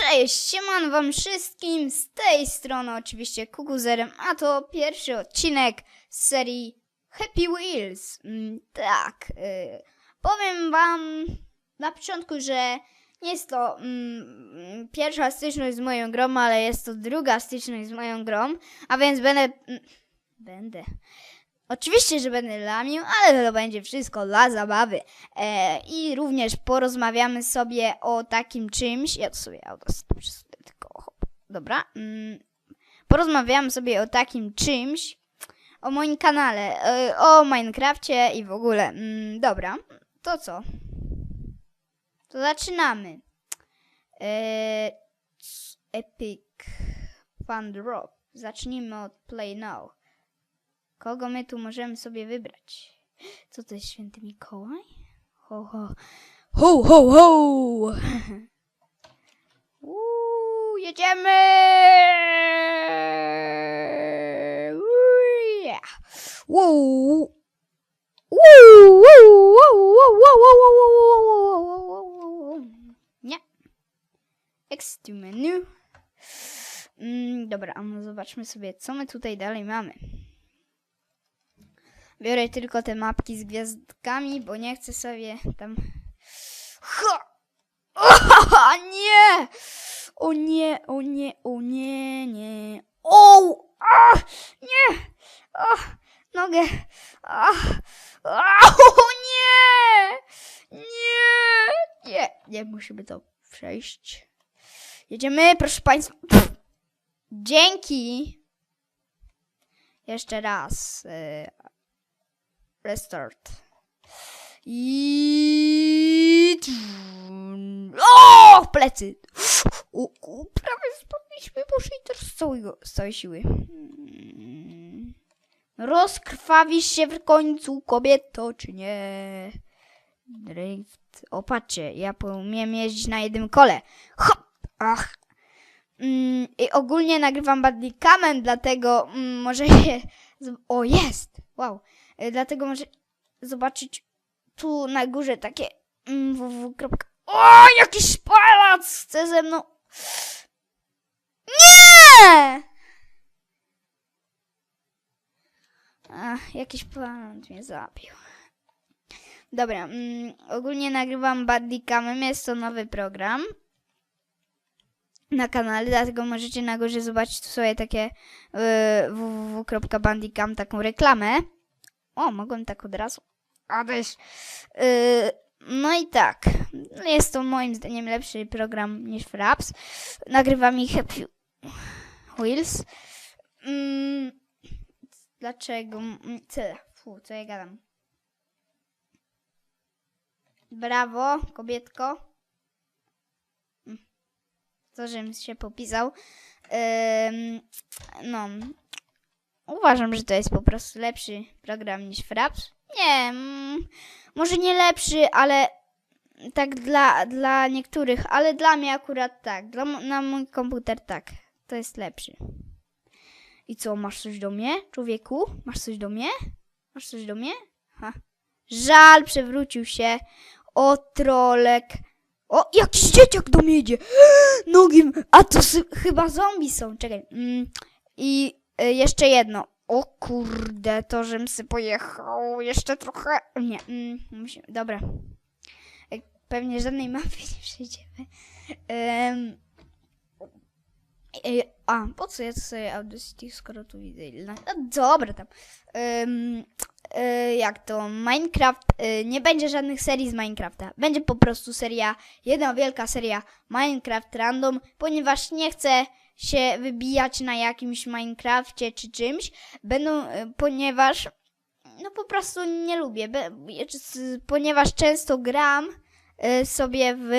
Cześć, sieman wam wszystkim, z tej strony oczywiście Kukuzerem, a to pierwszy odcinek z serii Happy Wheels. Mm, tak, y, powiem wam na początku, że nie jest to mm, pierwsza styczność z moją grą, ale jest to druga styczność z moją grą, a więc będę... Mm, będę... Oczywiście, że będę lamił, ale to będzie wszystko dla zabawy. E, I również porozmawiamy sobie o takim czymś. Ja to sobie auto przesunę tylko. Hop. Dobra. Mm, porozmawiamy sobie o takim czymś. O moim kanale. E, o Minecrafcie i w ogóle. Mm, dobra. To co? To zaczynamy. E, epic Fun Drop. Zacznijmy od Play Now. Kogo my tu możemy sobie wybrać? Co to jest święty Mikołaj? Ho, ho. Ho, ho, ho! Uuu, jedziemy! Uuu, yeah. Uuu. Nie. Exit menu. Mm, dobra, a no zobaczmy sobie, co my tutaj dalej mamy. Biorę tylko te mapki z gwiazdkami, bo nie chcę sobie tam. Ha! O, nie! O nie, o nie, o nie, nie. O! A! Nie! O! Nogę! A! O nie! Nie! Nie, nie musimy to przejść. Jedziemy, proszę Państwa. Pff. Dzięki! Jeszcze raz. Restart. I... O! Plecy! O, o, prawie spadliśmy, boże, i teraz z, całego, z całej siły. Mm. Rozkrwawisz się w końcu, kobieto, czy nie? Drift. O, patrzcie, ja umiem jeździć na jednym kole. Hop! Ach! Mm, I ogólnie nagrywam Badlikamen, dlatego mm, może się... O, jest! Wow. Y, Dlatego może zobaczyć tu na górze takie mm, www. O, jakiś palac chce ze mną. Nie! Ach, jakiś palac mnie zabił. Dobra, mm, ogólnie nagrywam Bandicamem, jest to nowy program na kanale, dlatego możecie na górze zobaczyć tu sobie takie y, www.bandicam, taką reklamę. O, mogłem tak od razu odejść. Yy, no i tak. Jest to moim zdaniem lepszy program niż Fraps. Nagrywa mi Happy Wheels. Mm, dlaczego? Co? Fu, co ja gadam? Brawo, kobietko. Mm, To, żebym się popisał. Ym, no, Uważam, że to jest po prostu lepszy program niż Fraps. Nie, mm, może nie lepszy, ale tak dla, dla niektórych, ale dla mnie akurat tak. Dla, na mój komputer tak. To jest lepszy. I co, masz coś do mnie, człowieku? Masz coś do mnie? Masz coś do mnie? Ha. Żal, przewrócił się. O, trolek. O, jakiś dzieciak do mnie idzie. A to chyba zombie są. Czekaj. Mm, I jeszcze jedno. O kurde, to żem sy pojechał. Jeszcze trochę. Nie, mm, musimy. Dobra. Y, Pewnie żadnej mapy nie przejdziemy. Y, a, po co ja sobie Audacity, skoro tu widzę ile. No, dobra, tam. Y, jak to? Minecraft. nie będzie żadnych serii z Minecrafta. Będzie po prostu seria, jedna wielka seria Minecraft Random, ponieważ nie chcę się wybijać na jakimś Minecrafcie czy czymś, będą, y, ponieważ no po prostu nie lubię, ponieważ często gram y, sobie w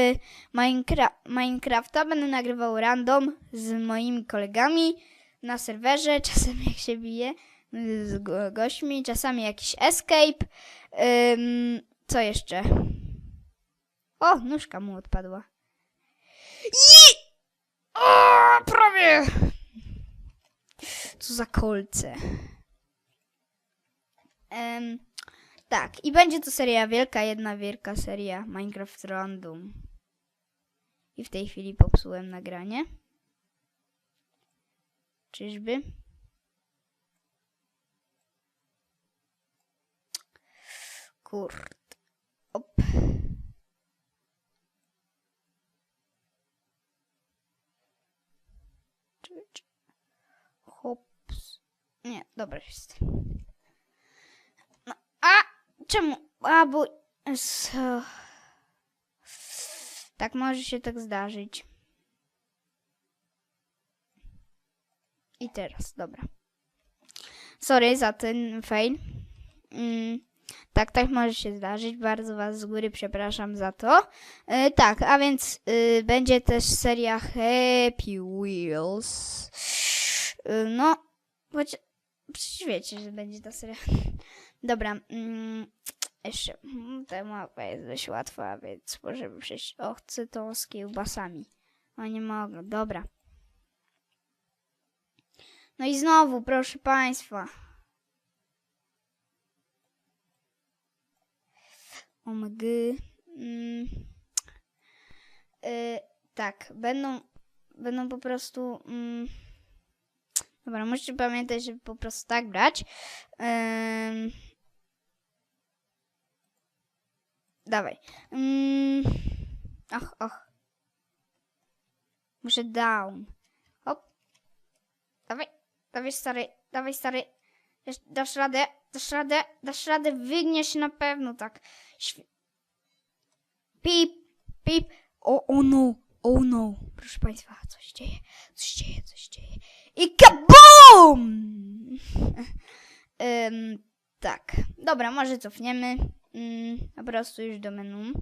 Minecra Minecrafta, będę nagrywał random z moimi kolegami na serwerze, czasem jak się bije z go gośćmi, czasami jakiś escape, Ym, co jeszcze? O, nóżka mu odpadła. I... Za kolce. Em, tak, i będzie to seria wielka, jedna wielka seria Minecraft Random. I w tej chwili popsułem nagranie. Czyżby? Kurde. Op. Hops. Nie, dobra jest. No, a! Czemu? A, bo... s- Tak może się tak zdarzyć. I teraz, dobra. Sorry za ten fail. Mm, tak, tak może się zdarzyć. Bardzo Was z góry przepraszam za to. E, tak, a więc y, będzie też seria Happy Wheels. Y, no, choć przecież wiecie, że będzie ta seria. Dobra, mm, jeszcze. mm, Ta mapa jest dość łatwa, więc możemy przejść. O, chcę to z kiełbasami. O, nie mogę, dobra. No i znowu, proszę Państwa. OMG. Mm. Y, tak, będą, będą po prostu. Mm, dobra, musicie pamiętać, żeby po prostu tak brać. Ym, dawaj. Mm, ach, ach. Muszę down. Hop. Dawaj, dawaj stary, dawaj stary. Dasz, radę, dasz radę, dasz radę, wygniesz na pewno tak. Świ- Pip, pip. O, o no, o no. Proszę Państwa, coś dzieje, coś dzieje, coś dzieje. I kabum! Ym, tak, dobra, może cofniemy. Ym, po prostu już do menu.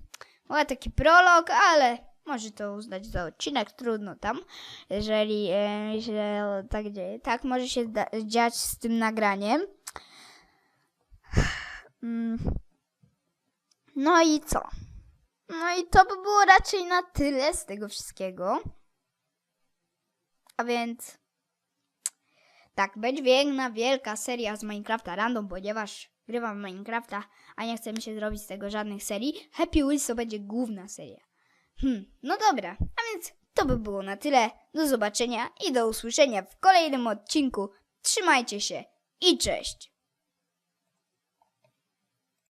Była taki prolog, ale może to uznać za odcinek, trudno tam, jeżeli e, się tak dzieje. Tak może się dziać z tym nagraniem. Mm. No i co? No i to by było raczej na tyle z tego wszystkiego. A więc tak, będzie większa wielka seria z Minecrafta Random, ponieważ grywam w Minecrafta, a nie chcę mi się zrobić z tego żadnych serii. Happy Wheels to będzie główna seria. Hmm, no dobra, a więc to by było na tyle. Do zobaczenia i do usłyszenia w kolejnym odcinku. Trzymajcie się i cześć!